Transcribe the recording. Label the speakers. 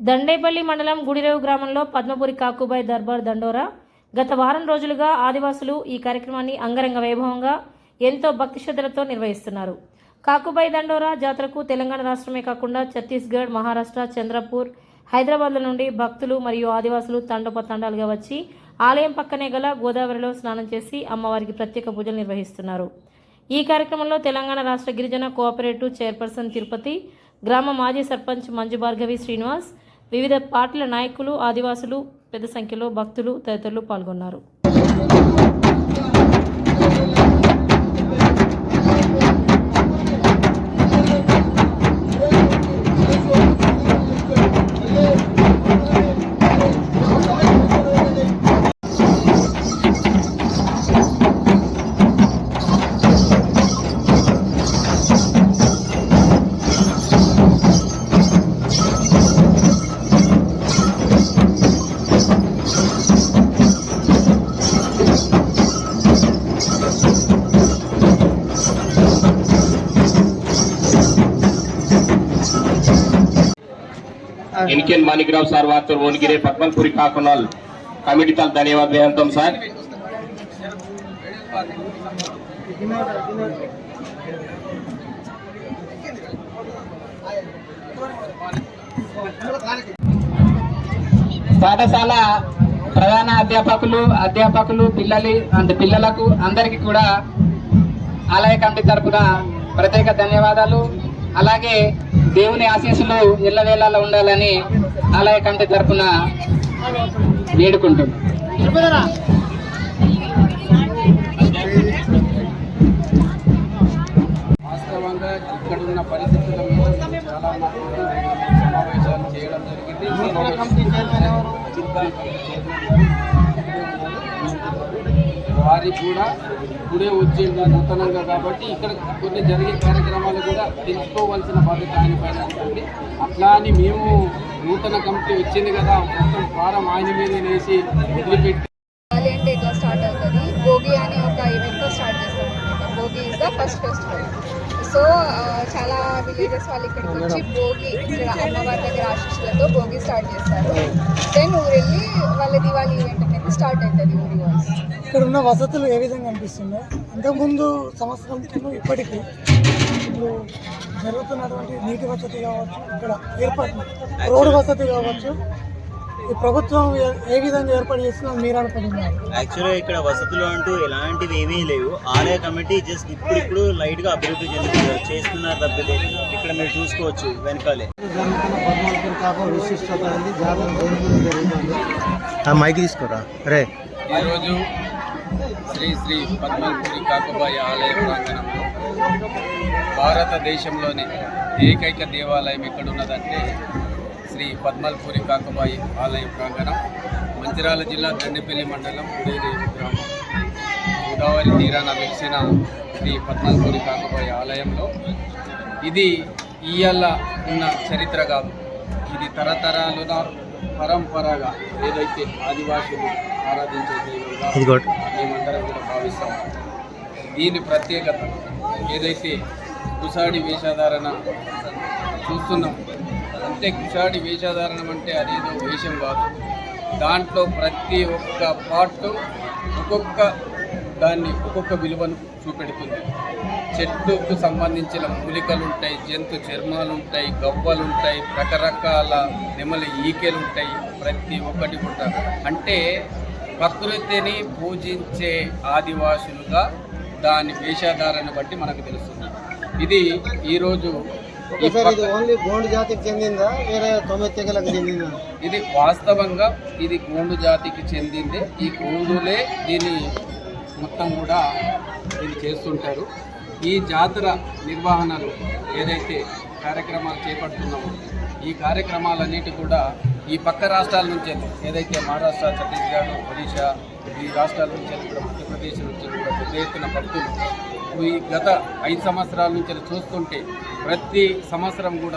Speaker 1: దండేపల్లి మండలం గుడిరేవు గ్రామంలో పద్మపురి కాకుబాయ్ దర్బార్ దండోరా గత వారం రోజులుగా ఆదివాసులు ఈ కార్యక్రమాన్ని అంగరంగ వైభవంగా ఎంతో భక్తి శ్రద్ధలతో నిర్వహిస్తున్నారు. కాకుబాయ్ దండోరా జాతరకు తెలంగాణ రాష్ట్రమే కాకుండా ఛత్తీస్గఢ్ మహారాష్ట్ర చంద్రపూర్ హైదరాబాద్ల నుండి భక్తులు మరియు ఆదివాసులు తండోపతండాలుగా వచ్చి ఆలయం పక్కనే గల గోదావరిలో స్నానం చేసి అమ్మవారికి ప్రత్యేక పూజలు నిర్వహిస్తున్నారు. ఈ కార్యక్రమంలో తెలంగాణ రాష్ట్ర గిరిజన కోఆపరేటివ్ చైర్పర్సన్ తిరుపతి గ్రామ మాజీ సర్పంచ్ మంజు భార్గవి శ్రీనివాస్ వివిధ పార్టీల నాయకులు ఆదివాసులు పెద్ద సంఖ్యలో భక్తులు తదితరులు పాల్గొన్నారు.
Speaker 2: ఎన్కేఎన్ మాణిక్రావు సార్ వారితో ఓనిగిరే పద్మల్పురి కాకునాల్ కమిటీ తల ధన్యవాద వేయంతం సార్.
Speaker 3: పాఠశాల ప్రధాన అధ్యాపకులు అధ్యాపకులు పిల్లలు అంటే పిల్లలకు అందరికీ కూడా ఆలయ కమిటీ తరఫున ప్రత్యేక ధన్యవాదాలు. అలాగే దేవుని ఆశీస్సులు ఇళ్ళవేళలో ఉండాలని ఆలయ కంటి తరఫున వేడుకుంటున్నాం.
Speaker 4: వాస్తవంగా ఇక్కడున్న పరిస్థితుల మీద చాలా సమావేశాలు చేయడం జరిగింది. వారికి కూడా గుడే వచ్చింది నూతనంగా కాబట్టి ఇక్కడ కొన్ని జరిగే కార్యక్రమాలు కూడా తెలుసుకోవాల్సిన బాధ్యత ఆయన పైన ఉంటుంది. అట్లా అని మేము నూతన కమిటీ వచ్చింది కదా మొత్తం ఫారం ఆయన మీద వేసి వదిలిపెట్టి
Speaker 5: డేగా స్టార్ట్ అవుతుంది? భోగి అనే ఒక ఈవెంట్తో స్టార్ట్ చేస్తాం అనమాట Bhogi is the first festival so చాలా విలేజెస్ వాళ్ళు ఇక్కడికి వచ్చి భోగి ఇక్కడ అమ్మవారి దగ్గర ఆశీస్సులతో భోగి స్టార్ట్ చేస్తారు. దెన్ ఊరెళ్ళి వాళ్ళ దివాళీ ఈవెంట్ స్టార్ట్ అవుతుంది ఊరి
Speaker 6: ఇక్కడ ఉన్న వసతులు ఏ విధంగా అనిపిస్తుందో అంతకుముందు సంవత్సరం ఇప్పటికీ ఇప్పుడు జరుగుతున్నటువంటి నీటి వసతి కావచ్చు ఇక్కడ ఏర్పాటు రోడ్డు వసతి కావచ్చు ఈ ప్రభుత్వం ఏ- విధంగా ఏర్పాటు చేస్తుందో మీరు అనుకుంటున్నారు?
Speaker 7: యాక్చువల్గా ఇక్కడ వసతులు అంటూ ఎలాంటివి ఏమీ లేవు. ఆలయ కమిటీ జస్ట్ ఇప్పుడిప్పుడు లైట్గా అభివృద్ధి చెందుతుంది చేస్తున్నారు తప్పితే ఇక్కడ మీరు చూసుకోవచ్చు వెనకాలే.
Speaker 6: జరుగుతున్న పద్మాలపూర్ కాక విశిష్టత అనేది జాతర జరుగుతుంది ఆ
Speaker 8: మైక్ తీసుకోరా? రే.
Speaker 4: ఈరోజు శ్రీ శ్రీ పద్మపురి కాకబాయి ఆలయ ప్రాంగణంలో భారతదేశంలోని ఏకైక దేవాలయం ఎక్కడున్నదంటే శ్రీ పద్మల్పూరి కాకబాయి ఆలయ ప్రాంగణం మంచిరాల జిల్లా దండపల్లి మండలం ఉదయదేవి గ్రామం. గోదావరి తీరాన వెలిసిన శ్రీ పద్మల్పూరి కాకబాయి ఆలయంలో ఇది ఇయ్యాల ఉన్న చరిత్ర కాదు. ఇది తరతరాలుగా పరంపరగా ఏదైతే ఆదివాసులు ఆరాధించే
Speaker 8: ఇదిగోటి.
Speaker 4: మేమందరం కూడా భావిస్తాం దీని ప్రత్యేకత ఏదైతే కుసాడి వేషధారణ చూస్తున్నాం అంటే కుషాడి వేషధారణం అంటే అదేదో వేషం కాదు దాంట్లో ప్రతి ఒక్క పార్ట్ ఒక్కొక్క దాన్ని ఒక్కొక్క విలువను చూపెడుతుంది. చెట్టుకు సంబంధించిన మూలికలు ఉంటాయి జంతు చర్మాలు ఉంటాయి గవ్వలు ఉంటాయి రకరకాల నెమలి ఈకెలు ఉంటాయి ప్రతి ఒక్కటి కూడా. అంటే ప్రకృతిని పూజించే ఆదివాసులుగా దాని వేషధారణ బట్టి మనకు తెలుస్తుంది. ఇది ఈరోజు
Speaker 6: ఓన్లీ గోండు జాతికి చెందిందా? వేరే తొమ్మిది తెగలకు చెందిందా?
Speaker 4: ఇది వాస్తవంగా ఇది గోండు జాతికి చెందిందే. ఈ గోండులే దీన్ని మొత్తం కూడా దీన్ని చేస్తుంటారు. ఈ జాతర నిర్వహణలు ఏదైతే కార్యక్రమాలు చేపడుతున్నామో ఈ కార్యక్రమాలన్నిటి కూడా ఈ పక్క రాష్ట్రాల నుంచి ఏదైతే మహారాష్ట్ర ఛత్తీస్గఢ్ ఒడిశా ఈ రాష్ట్రాల నుంచి కూడా మధ్యప్రదేశ్ నుంచి కూడా పెద్ద ఎత్తున భక్తులు ఈ గత ఐదు సంవత్సరాల నుంచి చూస్తుంటే ప్రతి సంవత్సరం కూడా